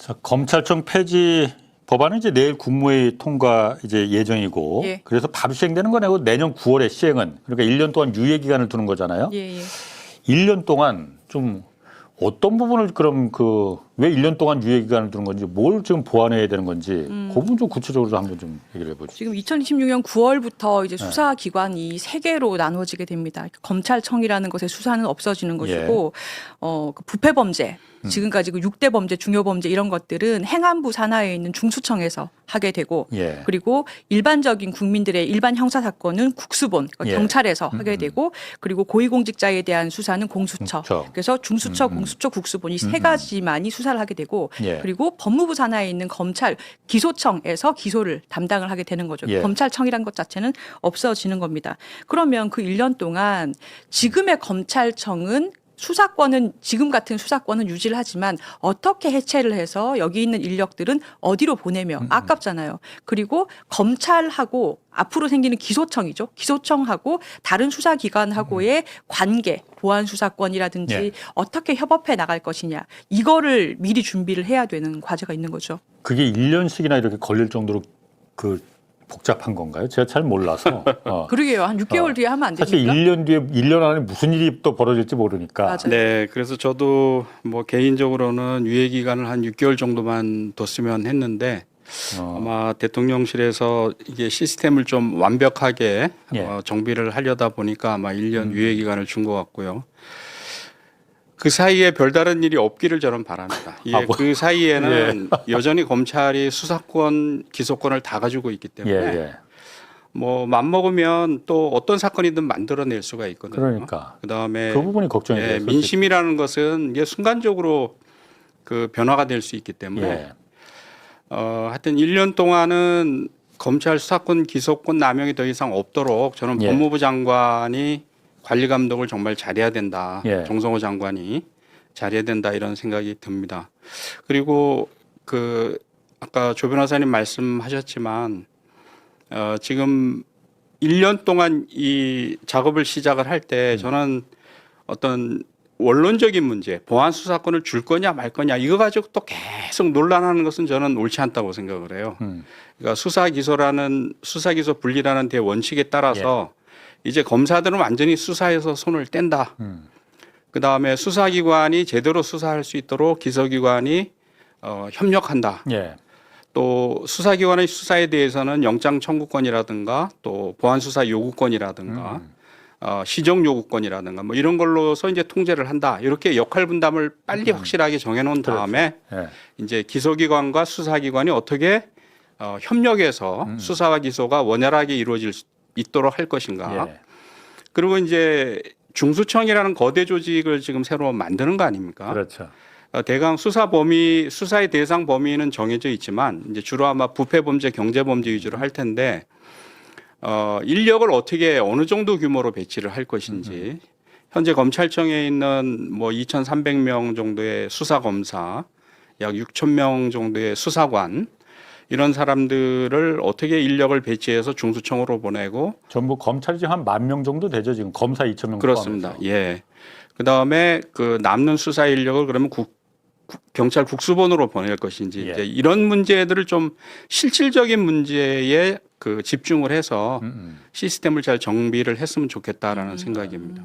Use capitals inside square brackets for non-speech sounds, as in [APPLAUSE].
자, 검찰청 폐지 법안은 이제 내일 국무회의 통과 이제 예정이고 예. 그래서 바로 시행되는 건 아니고 내년 9월에 시행은 그러니까 1년 동안 유예 기간을 두는 거잖아요. 예, 예. 1년 동안 좀 어떤 부분을 그럼 그 왜 1년 동안 유예 기간을 두는 건지 뭘 지금 보완해야 되는 건지 그 부분 좀 구체적으로 한번 좀 얘기를 해보죠. 지금 2026년 9월부터 네. 이제 수사 기관이 세 개로 나눠지게 됩니다. 검찰청이라는 것의 수사는 없어지는 것이고, 예. 어, 그 부패 범죄, 음. 지금까지 그 6대 범죄, 중요 범죄 이런 것들은 행안부 산하에 있는 중수청에서 하게 되고, 예. 그리고 일반적인 국민들의 일반 형사 사건은 국수본, 그러니까 예. 경찰에서 음, 하게 음. 되고, 그리고 고위공직자에 대한 수사는 공수처. 그렇죠. 그래서 중수처, 음, 음. 공수처, 국수본 이 음, 세 음. 가지만이 수사 를 하게 되고, 예. 그리고 법무부 산하에 있는 검찰 기소청에서 기소를 담당을 하게 되는 거죠. 예. 검찰청이란 것 자체는 없어지는 겁니다. 그러면 그 1년 동안 지금의 검찰청은 수사권은 지금 같은 수사권은 유지를 하지만 어떻게 해체를 해서 여기 있는 인력들은 어디로 보내며 아깝잖아요. 그리고 검찰하고 앞으로 생기는 기소청이죠. 기소청하고 다른 수사기관하고의 관계, 보안 수사권이라든지 예. 어떻게 협업해 나갈 것이냐 이거를 미리 준비를 해야 되는 과제가 있는 거죠. 그게 1년씩이나 이렇게 걸릴 정도로 그 복잡한 건가요? 제가 잘 몰라서. [LAUGHS] 어. 그러게요. 한 6개월 어. 뒤에 하면 안 사실 됩니까? 1년 뒤에 1년 안에 무슨 일이 또 벌어질지 모르니까. 맞아요. 네, 그래서 저도 뭐 개인적으로는 유예 기간을 한 6개월 정도만 뒀으면 했는데 어. 아마 대통령실에서 이게 시스템을 좀 완벽하게 예. 어, 정비를 하려다 보니까 아마 1년 유예 기간을 준 것 같고요. 그 사이에 별다른 일이 없기를 저는 바랍니다. 예, 아, 뭐. 그 사이에는 여전히 검찰이 수사권, 기소권을 다 가지고 있기 예, 때문에 예. 뭐 맘먹으면 또 어떤 사건이든 만들어낼 수가 있거든요. 그러니까 그다음에 그 부분이 걱정이 예, 돼요. 솔직히. 민심이라는 것은 이게 순간적으로 그 변화가 될 수 있기 때문에 예. 어, 하여튼 1년 동안은 검찰 수사권 기소권 남용이 더 이상 없도록 저는 예. 법무부 장관이 관리 감독을 정말 잘해야 된다. 예. 정성호 장관이 잘해야 된다 이런 생각이 듭니다. 그리고 그 아까 조 변호사님 말씀하셨지만 어, 지금 1년 동안 이 작업을 시작을 할 음. 때 저는 어떤 원론적인 문제, 보안 수사권을 줄 거냐 말 거냐 이거 가지고 또 계속 논란하는 것은 저는 옳지 않다고 생각을 해요. 음. 그러니까 수사 기소라는 수사 기소 분리라는 대 원칙에 따라서 이제 검사들은 완전히 수사에서 손을 뗀다. 음. 그 다음에 수사기관이 제대로 수사할 수 있도록 기소기관이 어, 협력한다. 예. 또 수사기관의 수사에 대해서는 영장 청구권이라든가 또 보안 수사 요구권이라든가 음. 어, 시정 요구권이라든가 뭐 이런 걸로서 이제 통제를 한다. 이렇게 역할 분담을 빨리 확실하게 정해놓은 음. 그렇죠. 다음에 예. 이제 기소기관과 수사기관이 어떻게 어, 협력해서 음. 수사와 기소가 원활하게 이루어질 수 있도록 할 것인가. 예. 그리고 이제 중수청이라는 거대 조직을 지금 새로 만드는 거 아닙니까? 그렇죠. 어, 대강 수사 범위 수사의 대상 범위는 정해져 있지만 이제 주로 아마 부패 범죄, 경제 범죄 위주로 할 텐데 어, 인력을 어떻게 어느 정도 규모로 배치를 할 것인지 현재 검찰청에 있는 뭐 2,300명 정도의 수사 검사, 약 6,000명 정도의 수사관 이런 사람들을 어떻게 인력을 배치해서 중수청으로 보내고 전부 검찰이 지금 한 만 명 정도 되죠 지금 검사 2천 명 그렇습니다. 포함해서. 예. 그 다음에 그 남는 수사 인력을 그러면 국, 국- 경찰 국수본으로 보낼 것인지 예. 이제 이런 문제들을 좀 실질적인 문제에 그 집중을 해서 음, 음. 시스템을 잘 정비를 했으면 좋겠다라는 생각입니다.